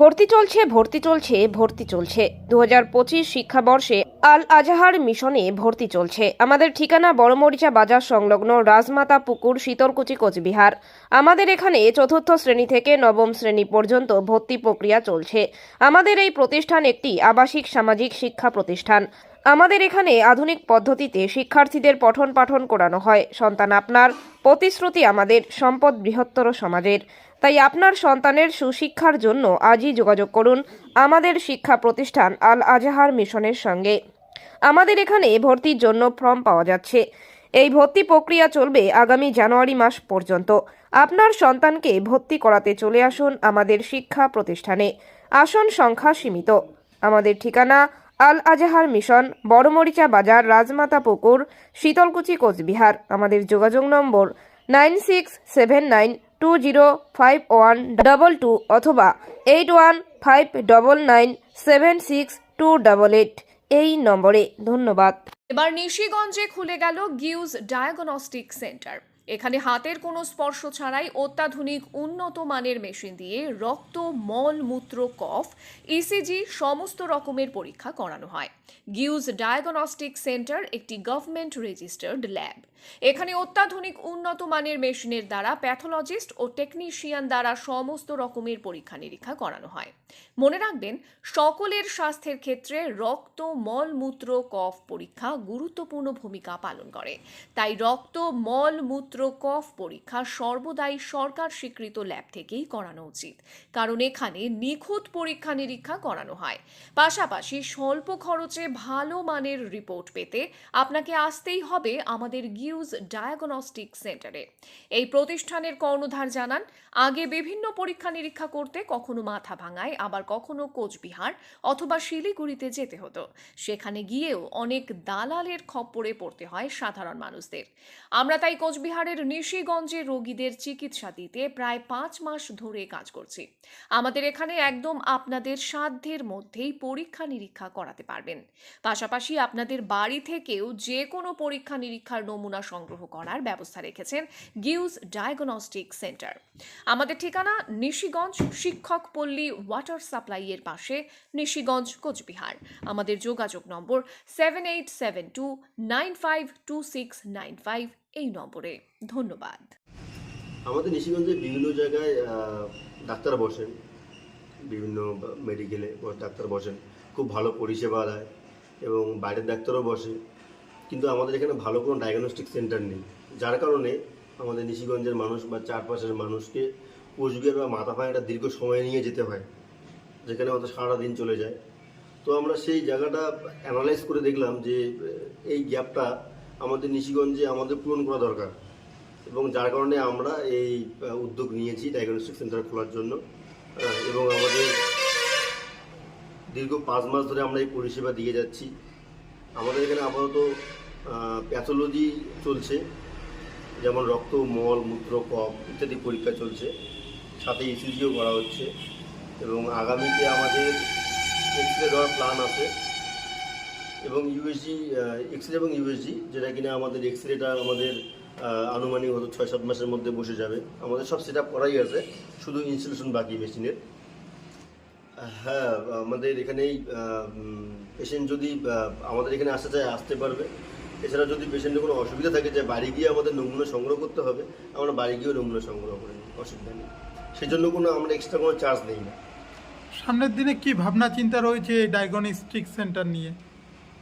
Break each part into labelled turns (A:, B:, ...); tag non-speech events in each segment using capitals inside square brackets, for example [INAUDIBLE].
A: ভর্তি চলছে ভর্তি চলছে ভর্তি চলছে। দু হাজার পঁচিশ শিক্ষাবর্ষে আল আজাহার মিশনে ভর্তি চলছে। আমাদের ঠিকানা বড়মরিচা বাজার সংলগ্ন রাজমাতা পুকুর, শীতলকুচি, কোচবিহার। আমাদের এখানে চতুর্থ শ্রেণি থেকে নবম শ্রেণি পর্যন্ত ভর্তি প্রক্রিয়া চলছে। আমাদের এই প্রতিষ্ঠান একটি আবাসিক সামাজিক শিক্ষা প্রতিষ্ঠান। আমাদের এখানে আধুনিক পদ্ধতিতে শিক্ষার্থীদের পঠন পাঠন করানো হয়। সন্তান আপনার, প্রতিশ্রুতি আমাদের, সম্পদ বৃহত্তর সমাজের। তাই আপনার সন্তানের সুশিক্ষার জন্য আজই যোগাযোগ করুন আমাদের শিক্ষা প্রতিষ্ঠান আল আজাহার মিশনের সঙ্গে। আমাদের এখানে ভর্তির জন্য ফর্ম পাওয়া যাচ্ছে। এই ভর্তি প্রক্রিয়া চলবে আগামী জানুয়ারি মাস পর্যন্ত। আপনার সন্তানকে ভর্তি করাতে চলে আসুন আমাদের শিক্ষা প্রতিষ্ঠানে। আসন সংখ্যা সীমিত। আমাদের ঠিকানা আল আজাহার মিশন, বড়মরিচা বাজার, রাজমাতা পুকুর, শীতলকুচি, কোচবিহার। আমাদের যোগাযোগ নম্বর nine six seven nine two zero five one double two অথবা eight one five double nine seven six two double eight এই নম্বরে ধন্যবাদ।
B: এবার নিশিগঞ্জে খুলে গেল গিউজ ডায়াগনস্টিক সেন্টার। এখানে হাতের কোনো স্পর্শ ছাড়াই অত্যাধুনিক উন্নত মানের মেশিন দিয়ে রক্ত, মল, মূত্র, কফ ইসিজি সমস্ত রকমের পরীক্ষা করানো হয়। গিউজ ডায়াগনস্টিক সেন্টার একটি গভর্নমেন্ট রেজিস্টার্ড ল্যাব। এখানে অত্যাধুনিক উন্নত মানের মেশিনের দ্বারা প্যাথোলজিস্ট ও টেকনিশিয়ান দ্বারা সমস্ত রকমের পরীক্ষা নিরীক্ষা করানো হয়। মনে রাখবেন, সকলের স্বাস্থ্যের ক্ষেত্রে রক্ত, মল, মূত্র, কফ পরীক্ষা গুরুত্বপূর্ণ ভূমিকা পালন করে। তাই রক্ত, মল, মূত্র কফ পরীক্ষা সর্বদাই সরকার স্বীকৃত ল্যাব থেকেই করানো উচিত। কারণ এখানে নিখুঁত পরীক্ষা নিরীক্ষা করানো হয়। পাশাপাশি স্বল্প খরচে ভালো মানের রিপোর্ট পেতে আপনাকে আসতেই হবে আমাদের গিউজ ডায়াগনস্টিক সেন্টারে এই প্রতিষ্ঠানের কর্ণধার জানান, আগে বিভিন্ন পরীক্ষা নিরীক্ষা করতে কখনো মাথা ভাঙায়, আবার কখনো কোচবিহার অথবা শিলিগুড়িতে যেতে হতো। সেখানে গিয়েও অনেক দালালের খপ্পরে পড়তে হয় সাধারণ মানুষদের। আমরা তাই কোচবিহারের নিশিগঞ্জে রোগীদের চিকিৎসা দিতে প্রায় পাঁচ মাস ধরে কাজ করছি। আমাদের এখানে একদম আপনাদের সাধ্যের মধ্যেই পরীক্ষা নিরীক্ষা করাতে পারবেন। পাশাপাশি আপনাদের বাড়ি থেকেও যে কোনো পরীক্ষা নিরীক্ষার নমুনা সংগ্রহ করার ব্যবস্থা রেখেছেন গিউজ ডায়াগনস্টিক সেন্টার। আমাদের ঠিকানা নিশিগঞ্জ শিক্ষক পল্লী ওয়াটার সাপ্লাইয়ের পাশে, নিশিগঞ্জ, কোচবিহার। আমাদের যোগাযোগ নম্বর seven eight seven two nine five two six nine five এই নম্বরে। ধন্যবাদ।
C: আমাদের নিশিগঞ্জে বিভিন্ন জায়গায় ডাক্তার বসেন। বিভিন্ন মেডিকেলে ডাক্তার বসেন। খুব ভালো পরিষেবা দেয় এবং বাইরের ডাক্তারও বসে। কিন্তু আমাদের এখানে ভালো কোনো ডায়াগনস্টিক সেন্টার নেই। যার কারণে আমাদের নিশিগঞ্জের মানুষ বা চারপাশের মানুষকে কোচবিহার বা মাথা ভাঙা একটা দীর্ঘ সময় নিয়ে যেতে হয়, যেখানে আমাদের সারা দিন চলে যায়। তো আমরা সেই জায়গাটা অ্যানালাইজ করে দেখলাম যে, এই গ্যাপটা আমাদের নিশিগঞ্জে আমাদের পূরণ করা দরকার। এবং যার কারণে আমরা এই উদ্যোগ নিয়েছি ডায়াগনস্টিক সেন্টার খোলার জন্য। এবং আমাদের দীর্ঘ পাঁচ মাস ধরে আমরা এই পরিষেবা দিয়ে যাচ্ছি। আমাদের এখানে আপাতত প্যাথোলজি চলছে, যেমন রক্ত, মল মূত্র কফ ইত্যাদি পরীক্ষা চলছে। সাথে ইসিজিও করা হচ্ছে। এবং আগামীতে আমাদের এক্স রে দেওয়ার প্ল্যান আছে। এবং ইউএসজি এক্স রে এবং ইউএসজি যেটা কিনা আমাদের এক্স রেটা আমাদের আনুমানিক হয়তো ছয়, সাত মাসের মধ্যে বসে যাবে। আমাদের সব সেট আপ করাই আছে, শুধু ইনস্টলেশন বাকি মেশিনের হ্যাঁ আমাদের এখানেই পেশেন্ট যদি আমাদের এখানে আসতে চায়, আসতে পারবে। এছাড়া যদি পেশেন্টের কোনো অসুবিধা থাকে যে বাড়ি গিয়ে আমাদের নমুনা সংগ্রহ করতে হবে, আমরা বাড়ি গিয়েও নমুনা সংগ্রহ করে নিই অসুবিধা নেই। সেই জন্য কোনো আমরা এক্সট্রা কোনো চার্জ নেই না।
D: সামনের দিনে কি ভাবনা চিন্তা রয়েছে ডায়াগনস্টিক সেন্টার নিয়ে?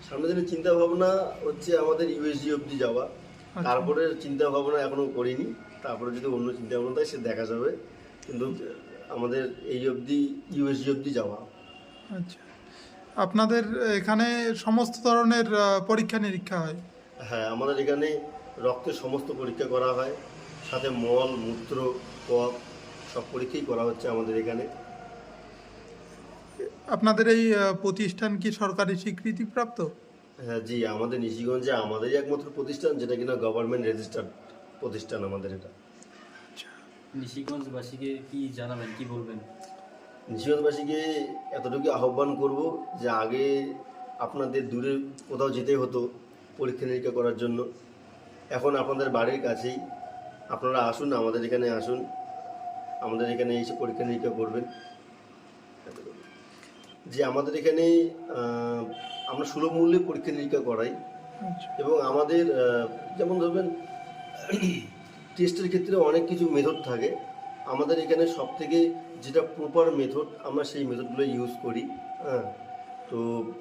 C: সামনে দিনে চিন্তা ভাবনা হচ্ছে আমাদের ইউএসজি অবধি যাওয়া।
D: আচ্ছা।
C: তারপরে চিন্তা ভাবনা এখনও করিনি। তারপরে যদি অন্য চিন্তা ভাবনা থাকে সে দেখা যাবে। কিন্তু আমাদের এই অবধি ইউএসজি অবধি যাওয়া।
D: আচ্ছা। আপনাদের এখানে সমস্ত ধরনের পরীক্ষা নিরীক্ষা হয়?
C: হ্যাঁ আমাদের এখানে রক্তের সমস্ত পরীক্ষা করা হয়। সাথে মল মূত্র কফ সব পরীক্ষাই করা হচ্ছে আমাদের এখানে।
D: আপনাদের এই প্রতিষ্ঠান কি সরকারি স্বীকৃতিপ্রাপ্ত?
C: হ্যাঁ জি আমাদের নিশিগঞ্জে আমাদেরই একমাত্র প্রতিষ্ঠান যেটা কিনা গভর্নমেন্ট রেজিস্টার্ড প্রতিষ্ঠান আমাদের এটা।
E: নিশিগঞ্জবাসীকে কি জানাবেন কি বলবেন?
C: নিশিগঞ্জবাসীকে এতটুকু আহ্বান করব যে আগে আপনাদের দূরে কোথাও যেতে হতো পরীক্ষা নিরীক্ষা করার জন্য। এখন আপনাদের বাড়ির কাছেই আপনারা আসুন আমাদের এখানে আসুন আমাদের এখানে এসে পরীক্ষা নিরীক্ষা করবেন। যে আমাদের এখানে আমরা সুলভ মূল্যে পরীক্ষা নিরীক্ষা করাই।
D: আচ্ছা।
C: এবং আমাদের যেমন ধরবেন [CLEARS THROAT] টেস্টের ক্ষেত্রে অনেক কিছু মেথড থাকে। আমাদের এখানে সব থেকে যেটা প্রপার মেথড আমরা সেই মেথডগুলো ইউজ করি হ্যাঁ। তো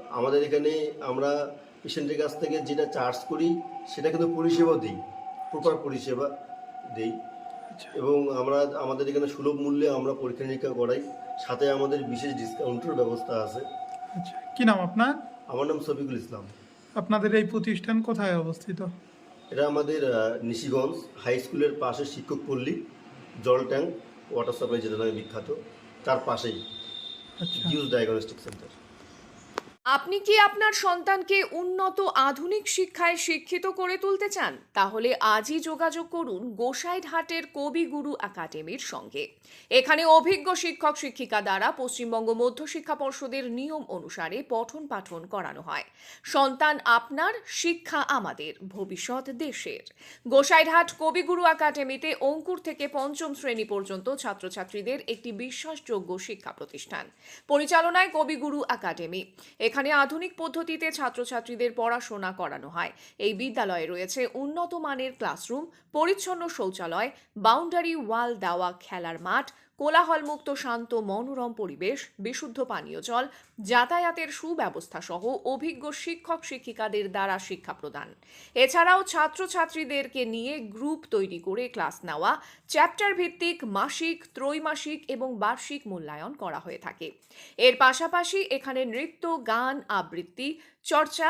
C: আমাদের এখানে আমরা পেশেন্টের কাছ থেকে যেটা চার্জ করি সেটা কিন্তু পরিষেবা দিই প্রপার পরিষেবা দিই। এবং আমরা আমাদের এখানে সুলভ মূল্যে আমরা পরীক্ষা নিরীক্ষা করাই। সাথে আমাদের বিশেষ ডিসকাউন্টের ব্যবস্থা আছে।
D: আচ্ছা কি নাম আপনার?
C: আমার নাম শফিকুল ইসলাম।
D: আপনাদের এই প্রতিষ্ঠান কোথায় অবস্থিত?
C: এটা আমাদের নিশিগঞ্জ হাই স্কুলের পাশে শিক্ষক পল্লী জল ট্যাঙ্ক ওয়াটার সাপ্লাই যেটা নামে বিখ্যাত। তার পাশেই।
D: আচ্ছা।
C: ডায়াগনস্টিক সেন্টার
B: আপনি কি আপনার সন্তানকে উন্নত আধুনিক শিক্ষায় শিক্ষিত করে তুলতে চান? তাহলে আজই যোগাযোগ করুন গোসাইরহাটের কবিগুরু একাডেমির সঙ্গে। এখানে অভিজ্ঞ শিক্ষক শিক্ষিকা দ্বারা পশ্চিমবঙ্গ মধ্যশিক্ষা পর্ষদের নিয়ম অনুসারে পঠন পাঠন করানো হয়। সন্তান আপনার, শিক্ষা আমাদের, ভবিষ্যৎ দেশের। গোসাইরহাট কবিগুরু একাডেমিতে অঙ্কুর থেকে পঞ্চম শ্রেণি পর্যন্ত ছাত্রছাত্রীদের একটি বিশ্বাসযোগ্য শিক্ষা প্রতিষ্ঠান। পরিচালনায় কবিগুরু একাডেমি। এখানে আধুনিক পদ্ধতিতে ছাত্রছাত্রীদের পড়াশোনা করানো হয়। এই বিদ্যালয়ে রয়েছে উন্নত মানের ক্লাসরুম, পরিচ্ছন্ন শৌচালয়, বাউন্ডারি ওয়াল দেওয়া খেলার মাঠ কোলাহলমুক্ত, শান্ত, মনোরম পরিবেশ, বিশুদ্ধ পানীয় জল, যাতায়াতের সুব্যবস্থা সহ অভিজ্ঞ শিক্ষক শিক্ষিকাদের দ্বারা শিক্ষা প্রদান। এছাড়াও ছাত্রছাত্রীদেরকে নিয়ে গ্রুপ তৈরি করে ক্লাস নেওয়া, চ্যাপ্টার ভিত্তিক মাসিক, ত্রৈমাসিক এবং বার্ষিক মূল্যায়ন করা হয়ে থাকে। এর পাশাপাশি এখানে নৃত্য, গান, আবৃত্তি, চর্চা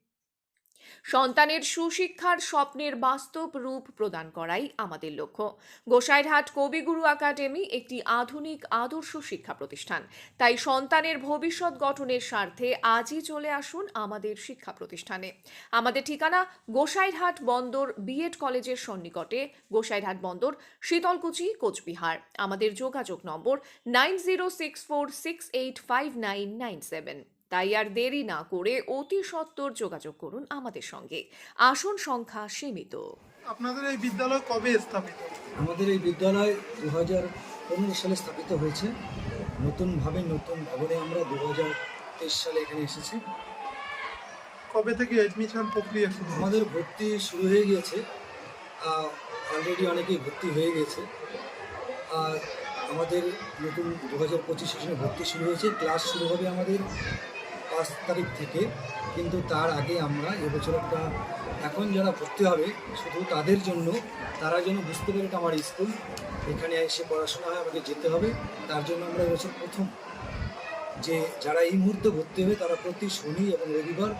B: সন্তানের সুশিক্ষার স্বপ্নের বাস্তব রূপ প্রদান করাই আমাদের লক্ষ্য। গোসাইরহাট কবিগুরু একাডেমি একটি আধুনিক আদর্শ শিক্ষা প্রতিষ্ঠান। তাই সন্তানের ভবিষ্যৎ গঠনের স্বার্থে আজই চলে আসুন আমাদের শিক্ষা প্রতিষ্ঠানে। আমাদের ঠিকানা গোসাইরহাট বন্দর বিএড কলেজের সন্নিকটে, গোসাইরহাট বন্দর, শীতলকুচি, কোচবিহার। আমাদের যোগাযোগ নম্বর nine zero six four six eight five nine nine seven. তাই আর দেরি না করে অতি সত্বর যোগাযোগ করুন আমাদের সঙ্গে। আসন সংখ্যা সীমিত।
D: আপনাদের এই বিদ্যালয় কবে স্থাপিত?
F: আমাদের এই বিদ্যালয় দু হাজার পনেরো সালে স্থাপিত হয়েছে। নতুনভাবে নতুন ভবনে আমরা দু হাজার তেইশ সালে এখানে এসেছি।
D: কবে থেকে এডমিশন প্রক্রিয়া শুরু
F: আমাদের ভর্তি শুরু হয়ে গিয়েছে। অলরেডি অনেকেই ভর্তি হয়ে গেছে আর আমাদের নতুন দু হাজার পঁচিশ সেশনে ভর্তি শুরু হয়েছে। ক্লাস শুরু হবে আমাদের পাঁচ তারিখ থেকে কিন্তু তার আগে আমরা এবছর একটা এখন যারা ভর্তি হবে শুধু তাদের জন্য তারা যেন বুঝতে পারে এটা আমার স্কুল এখানে এসে পড়াশোনা হয় আমাকে যেতে হবে তার জন্য আমরা এবছর প্রথম যে যারা এই মুহূর্তে ভর্তি হবে তারা প্রতি শনি এবং রবিবার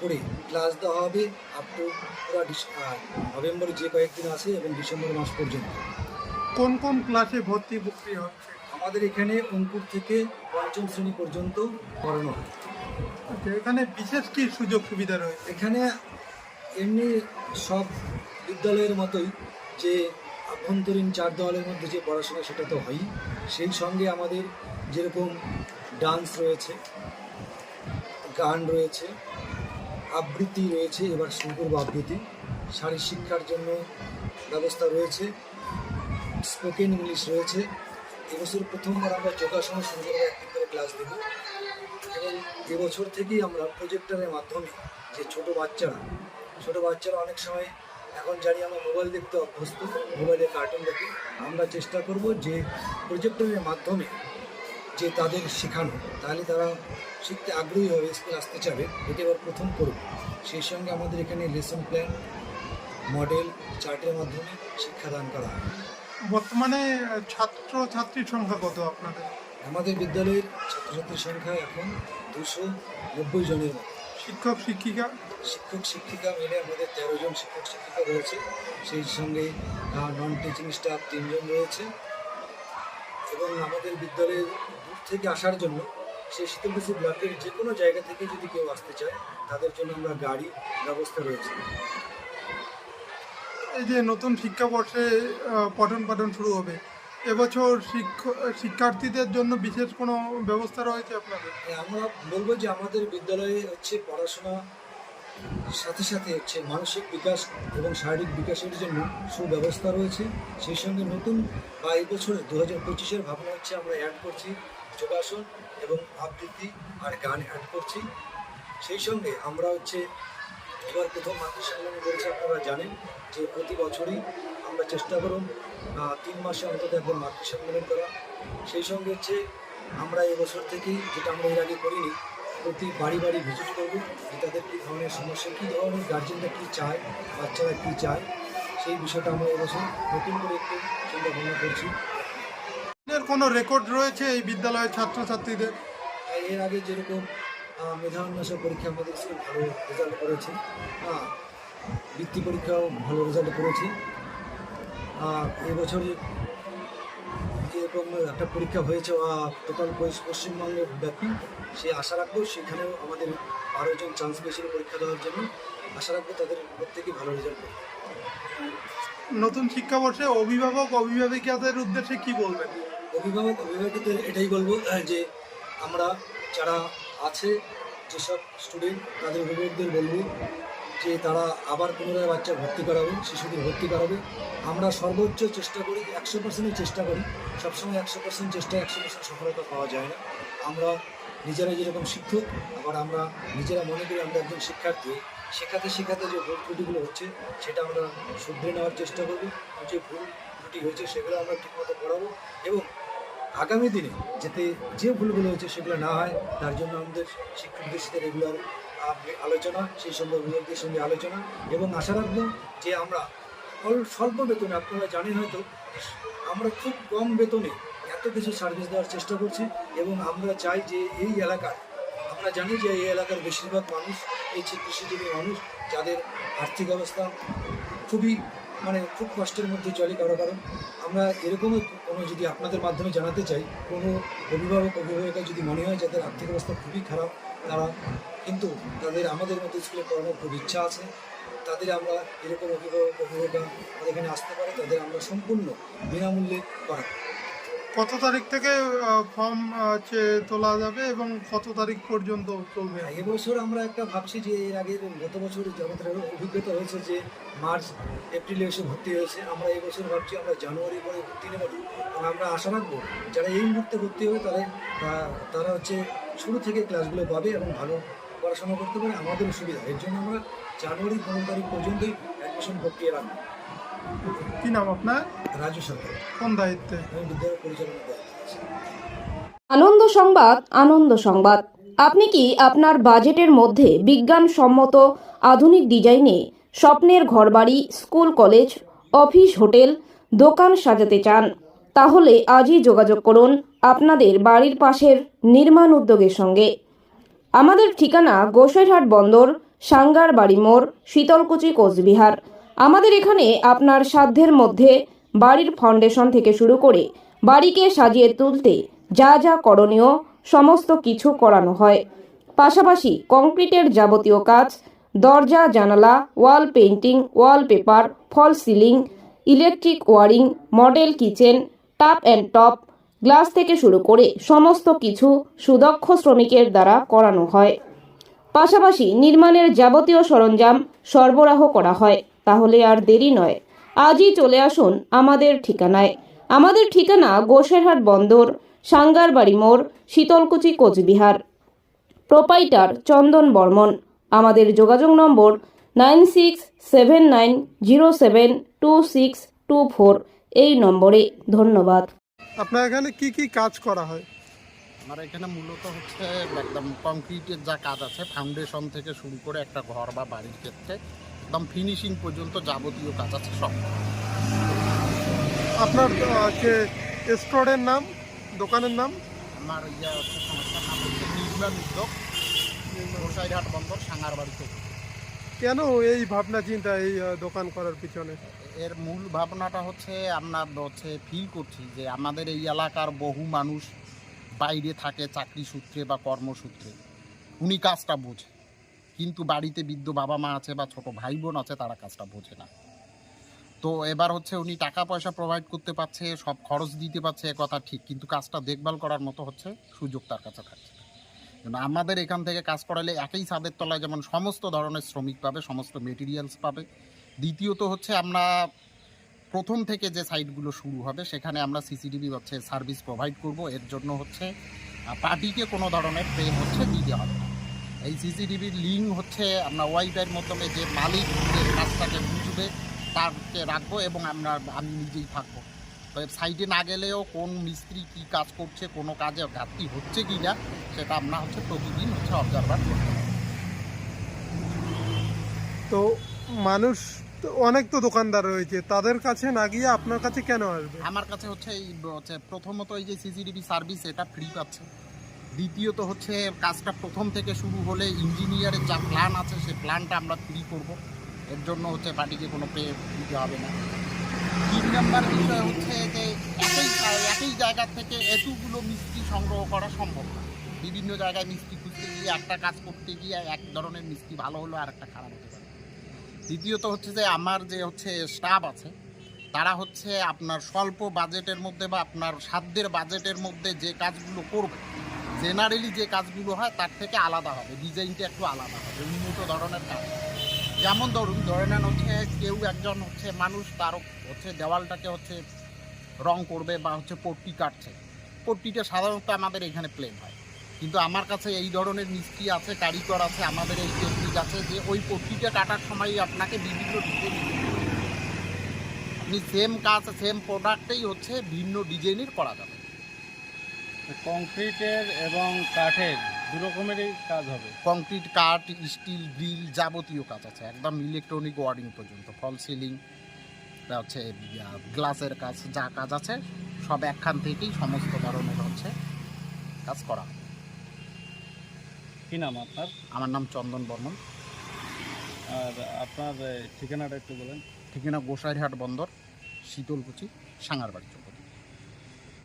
F: করে ক্লাস দেওয়া হবে আপ টু পুরা নভেম্বরে যে কয়েকদিন আছে এবং ডিসেম্বর মাস পর্যন্ত।
D: কোন কোন ক্লাসে ভর্তি প্রক্রিয়া হচ্ছে?
F: আমাদের এখানে অঙ্কুর থেকে পঞ্চম শ্রেণি পর্যন্ত পড়ানো হয়।
D: এখানে বিশেষ কি সুযোগ সুবিধা রয়েছে?
F: এখানে এমনি সব বিদ্যালয়ের মতোই যে আভ্যন্তরীণ চার দেওয়ালের মধ্যে যে পড়াশোনা সেটা তো হয়ই। সেই সঙ্গে আমাদের যেরকম ডান্স রয়েছে, গান রয়েছে, আবৃত্তি রয়েছে, এবার শুরু করব আবৃত্তি। শারীর শিক্ষার জন্য ব্যবস্থা রয়েছে, স্পোকেন ইংলিশ রয়েছে। এবছর প্রথমবার আমরা যোগাসন শুরু করব একদিন করে ক্লাস দেবো। এবছর থেকেই আমরা প্রজেক্টরের মাধ্যমে যে ছোট বাচ্চারা ছোট বাচ্চারা অনেক সময় এখন জানি আমরা মোবাইল দেখতে অভ্যস্ত মোবাইলে কার্টুন দেখি। আমরা চেষ্টা করব যে প্রজেক্টরের মাধ্যমে যে তাদের শেখানো তাহলে তারা শিখতে আগ্রহী হবে স্কুল আসতে চাবে এটা এবার প্রথম করব। সেই সঙ্গে আমাদের এখানে লেসন প্ল্যান মডেল চার্টের মাধ্যমে শিক্ষাদান করা হয়
D: বর্তমানে ছাত্র ছাত্রীর সংখ্যা কত আপনাদের?
F: আমাদের বিদ্যালয়ের ছাত্রছাত্রীর সংখ্যা এখন দুশো নব্বই জনের মতো।
D: শিক্ষক শিক্ষিকা?
F: শিক্ষক শিক্ষিকা মিলে আমাদের তেরো জন শিক্ষক শিক্ষিকা রয়েছে। সেই সঙ্গে নন টিচিং স্টাফ তিনজন রয়েছে। এবং আমাদের বিদ্যালয়ে দূর থেকে আসার জন্য সেই শীতলকুচি ব্লকের যে কোনো জায়গা থেকে যদি কেউ আসতে চায় তাদের জন্য আমরা গাড়ি ব্যবস্থা রয়েছে।
D: এই যে নতুন শিক্ষাবর্ষে পঠন পাঠন শুরু হবে এবছর শিক্ষ- শিক্ষার্থীদের জন্য বিশেষ কোনো ব্যবস্থা রয়েছে আপনাদের?
F: হ্যাঁ, আমরা বলব যে আমাদের বিদ্যালয়ে হচ্ছে পড়াশোনা সাথে সাথে হচ্ছে মানসিক বিকাশ এবং শারীরিক বিকাশের জন্য সুব্যবস্থা রয়েছে। সেই সঙ্গে নতুন বা এই বছর দু হাজার পঁচিশের ভাবনা হচ্ছে আমরা অ্যাড করছি যোগাসন এবং আবৃত্তি আর গান অ্যাড করছি। সেই সঙ্গে আমরা হচ্ছে এবার প্রথম মাতৃ সম্মেলন করেছি আপনারা জানেন যে প্রতি বছরই আমরা চেষ্টা করুন তিন মাসে অন্তত একবার মাতৃ সম্মেলন করা। সেই সঙ্গে হচ্ছে আমরা এবছর থেকেই যেটা আমরা এর আগে করিনি প্রতি বাড়ি বাড়ি ভিজিট করব। যে তাদের কী ধরনের সমস্যা কী ধরনের গার্জেনরা কী চায় বাচ্চারা কী চায় সেই বিষয়টা আমরা এবছর নতুন করে একটু চিন্তা ভাবনা করছি।
D: এর কোনো রেকর্ড রয়েছে এই বিদ্যালয়ের ছাত্রছাত্রীদের?
F: এর আগে যেরকম আহ, মেধা উন্মেষা পরীক্ষা আমাদের স্কুল ভালো রেজাল্ট করেছে। হ্যাঁ বৃত্তি পরীক্ষাও ভালো রেজাল্ট করেছে। এবছর এরকম একটা পরীক্ষা হয়েছে টোটাল পশ্চিমবঙ্গের ব্যাপী সে আশা রাখব সেখানেও আমাদের বারো জন চান্স পেয়েছিল পরীক্ষা দেওয়ার জন্য আশা রাখব তাদের প্রত্যেকেই ভালো রেজাল্ট করবে।
D: নতুন শিক্ষাবর্ষে অভিভাবক অভিভাবিকাদের উদ্দেশ্যে কি বলবেন?
F: অভিভাবক অভিভাবকদের এটাই বলব যে আমরা যারা আছে যেসব স্টুডেন্ট তাদের অভিভাবকদের বলব যে তারা আবার পুনরায় বাচ্চা ভর্তি করাবে, শিশুদের ভর্তি করাবে। আমরা সর্বোচ্চ চেষ্টা করি, একশো পার্সেন্টের চেষ্টা করি। সবসময় একশো পার্সেন্ট চেষ্টা একশো পার্সেন্ট সফলতা পাওয়া যায় না। আমরা নিজেরা যেরকম শিক্ষক, আবার আমরা নিজেরা মনে করি আমরা একজন শিক্ষার্থী। শেখাতে শেখাতে যে ভুল ত্রুটিগুলো হচ্ছে, সেটা আমরা শুধরে নেওয়ার চেষ্টা করব। যে ভুল ত্রুটি হয়েছে, সেগুলো আমরা ঠিকমতো পড়াবো এবং আগামী দিনে যাতে যে ভুলগুলো হয়েছে, সেগুলো না হয়, তার জন্য আমাদের শিক্ষকদের সাথে রেগুলার আলোচনা, সেই সঙ্গে অভিভাবকদের সঙ্গে আলোচনা এবং আশা রাখব যে আমরা স্বল্প বেতনে, আপনারা জানেন হয়তো, আমরা খুব কম বেতনে এত কিছু সার্ভিস দেওয়ার চেষ্টা করছি এবং আমরা চাই যে এই এলাকার, আমরা জানি যে এই এলাকার বেশিরভাগ মানুষ, এই কৃষিজীবী মানুষ, যাদের আর্থিক অবস্থা খুবই মানে খুব কষ্টের মধ্যে চলে কারও কারণ আমরা এরকমই কোনো যদি আপনাদের মাধ্যমে জানাতে চাই, কোনো অভিভাবক, অভিভাবিকা যদি মনে হয় যাদের আর্থিক অবস্থা খুবই খারাপ তারা কিন্তু তাদের আমাদের মতো স্কুলে পড়ানোর খুব ইচ্ছা আছে। তাদের আমরা এরকম অভিভাবক অভিভাবিকা আমাদের এখানে আসতে পারে তাদের আমরা সম্পূর্ণ বিনামূল্যে করাবো
D: কত তারিখ থেকে ফর্ম তোলা যাবে এবং কত তারিখ পর্যন্ত চলবে?
F: হ্যাঁ, এবছর আমরা একটা ভাবছি যে এর আগে গত বছর যে আমাদের অভিজ্ঞতা হয়েছে যে মার্চ এপ্রিলে এসে ভর্তি হয়েছে। আমরা এবছর ভাবছি আমরা জানুয়ারি পরে ভর্তি নেব। আমরা আশা রাখব যারা এই মুহূর্তে ভর্তি হবে তারা তা- তারা হচ্ছে শুরু থেকে ক্লাসগুলো পাবে এবং ভালো পড়াশোনা করতে পারে আমাদের সুবিধা এর জন্য আমরা জানুয়ারি পনেরো তারিখ পর্যন্তই অ্যাডমিশন প্রক্রিয়া রাখব।
D: কি নাম আপনার?
F: রাজ্য সরকার।
D: কোন দায়িত্বে?
F: আমি বিদ্যালয় পরিচালনা।
A: আনন্দ সংবাদ আনন্দ সংবাদ। আপনি কি আপনার বাজেটের মধ্যে বিজ্ঞানসম্মত আধুনিক ডিজাইনে স্বপ্নের ঘরবাড়ি স্কুল কলেজ অফিস হোটেল দোকান সাজাতে চান? তাহলে আজই যোগাযোগ করুন আপনাদের বাড়ির পাশের নির্মাণ উদ্যোগের সঙ্গে। আমাদের ঠিকানা গোসাইরহাট বন্দর, সাঙ্গার বাড়ি মোড়, শীতলকুচি, কোচবিহার। আমাদের এখানে আপনার সাধ্যের মধ্যে বাড়ির ফাউন্ডেশন থেকে শুরু করে বাড়িকে সাজিয়ে তুলতে যা যা করণীয় সমস্ত কিছু করানো হয়। পাশাপাশি কংক্রিটের যাবতীয় কাজ, দরজা, জানালা, wall painting, wallpaper, false ceiling, electric wiring, model kitchen tap and top glass থেকে শুরু করে সমস্ত কিছু সুদক্ষ শ্রমিকের দ্বারা করানো হয়। পাশাপাশি নির্মাণের যাবতীয় সরঞ্জাম সরবরাহ করা হয়, তাহলে আর দেরি নয়। আজই চলে আসুন আমাদের ঠিকানায়। আমাদের ঠিকানা গোসেরহাট বন্দর, সাঙ্গারবাড়ি মোড়, শীতলকুচি, কোচবিহার। প্রোপাইটার চন্দন বর্মন। আমাদের যোগাযোগ নম্বর nine six seven nine zero seven two six two four. এই নম্বরে ধন্যবাদ।
D: আপনার এখানে কি কি কাজ করা হয়?
G: আমার এখানে মূলত হচ্ছে একদম কংক্রিটের যা কাজ আছে ফাউন্ডেশন থেকে শুরু করে একটা ঘর বা বাড়ির ক্ষেত্রে একদম ফিনিশিং পর্যন্ত যাবতীয় কাজ আছে সব।
D: আপনার যে স্টোরের নাম? দোকানের নাম?
G: আমার ইয়ে হচ্ছে সংস্থার নাম হচ্ছে নির্মাণ উদ্যোগ গোসাইরহাট বন্দর সাঙ্গার বাড়িতে
D: কেন এই ভাবনা চিন্তা, এই দোকান করার পিছনে?
G: এর মূল ভাবনাটা হচ্ছে আমরা হচ্ছে ফিল করছি যে আমাদের এই এলাকার বহু মানুষ বাইরে থাকে চাকরি সূত্রে বা কর্মসূত্রে। উনি কাজটা বোঝে। কিন্তু বাড়িতে বৃদ্ধ বাবা মা আছে বা ছোট ভাই বোন আছে, তারা কাজটা বোঝে না। তো এবার হচ্ছে উনি টাকা পয়সা প্রোভাইড করতে পারছে, সব খরচ দিতে পারছে কথা ঠিক। কিন্তু কাজটা দেখভাল করার মতো হচ্ছে সুযোগ তার কাছে থাকছে না। কিন্তু আমাদের এখান থেকে কাজ করালে একই ছাদের তলায় যেমন সমস্ত ধরনের শ্রমিক পাবে, সমস্ত মেটেরিয়ালস পাবে। দ্বিতীয়ত হচ্ছে আমরা প্রথম থেকে যে সাইটগুলো শুরু হবে, সেখানে আমরা সিসিটিভি হচ্ছে সার্ভিস প্রোভাইড করব। এর জন্য হচ্ছে পার্টিকে কোনো ধরনের পে হচ্ছে দিতে হবে এই সিসিটিভির লিঙ্ক হচ্ছে আমরা ওয়াইফাইয়ের মাধ্যমে যে মালিক যে কাজটাকে বুঝবে, তারকে রাখব এবং আমরা, আমি নিজেই থাকব। তো সাইটে না গেলেও কোন মিস্ত্রি কী কাজ করছে কোনো কাজে ঘাটতি হচ্ছে কি না সেটা আমরা হচ্ছে প্রতিদিন হচ্ছে অবজারভার করতে
D: তো মানুষ তো অনেক তো দোকানদার রয়েছে তাদের কাছে না গিয়ে আপনার কাছে কেন আসবে?
G: আমার কাছে হচ্ছে এই হচ্ছে প্রথমত এই যে সিসিটিভি সার্ভিস এটা ফ্রি পাচ্ছে। দ্বিতীয়ত হচ্ছে কাজটা প্রথম থেকে শুরু হলে ইঞ্জিনিয়ারের যা প্ল্যান আছে সেই প্ল্যানটা আমরা ফ্রি করব। এর জন্য হচ্ছে পার্টিকে কোনো পে দিতে হবে না। তিন নম্বর বিষয় হচ্ছে যে একই একই জায়গা থেকে এতগুলো মিস্ত্রি সংগ্রহ করা সম্ভব না। বিভিন্ন জায়গায় মিস্ত্রি খুঁজতে গিয়ে একটা কাজ করতে গিয়ে এক ধরনের মিস্ত্রি ভালো হলো আর একটা খারাপ হতে পারে। দ্বিতীয়ত হচ্ছে যে আমার যে হচ্ছে স্টাফ আছে, তারা হচ্ছে আপনার স্বল্প বাজেটের মধ্যে বা আপনার সাধ্যের বাজেটের মধ্যে যে কাজগুলো করবে জেনারেলি যে কাজগুলো হয় তার থেকে আলাদা হবে ডিজাইনটা একটু আলাদা হবে, উন্নত ধরনের কাজ। যেমন ধরুন, ধরে নেন হচ্ছে কেউ একজন হচ্ছে মানুষ, তার হচ্ছে দেওয়ালটাকে হচ্ছে রং করবে বা হচ্ছে পট্টি কাটছে। পট্টিটা সাধারণত আমাদের এখানে প্লেন হয়। কিন্তু আমার কাছে এই ধরনের মিস্ত্রি আছে, কারিগর আছে, আমাদের এই টেকনিক আছে যে ওই পট্টিটা কাটার সময় আপনাকে বিভিন্ন ডিজাইন আপনি সেম কাজ সেম প্রোডাক্টেই হচ্ছে ভিন্ন ডিজাইনের করা যাবে।
E: কংক্রিটের এবং কাঠের দু রকমেরই কাজ হবে।
G: কংক্রিট কাঠ স্টিল গ্রিল যাবতীয় কাজ আছে। একদম ইলেকট্রনিক ওয়ার্ডিং পর্যন্ত ফল সিলিং হচ্ছে গ্লাসের কাজ যা কাজ আছে সব একখান থেকেই সমস্ত ধরনের হচ্ছে কাজ করা।
E: কি নাম আপনার?
G: আমার নাম চন্দন বর্মন।
E: আর আপনার ঠিকানাটা একটু বলেন।
G: ঠিকানা গোসাইরহাট বন্দর শীতলকুচি সাঙ্গারবাড়ি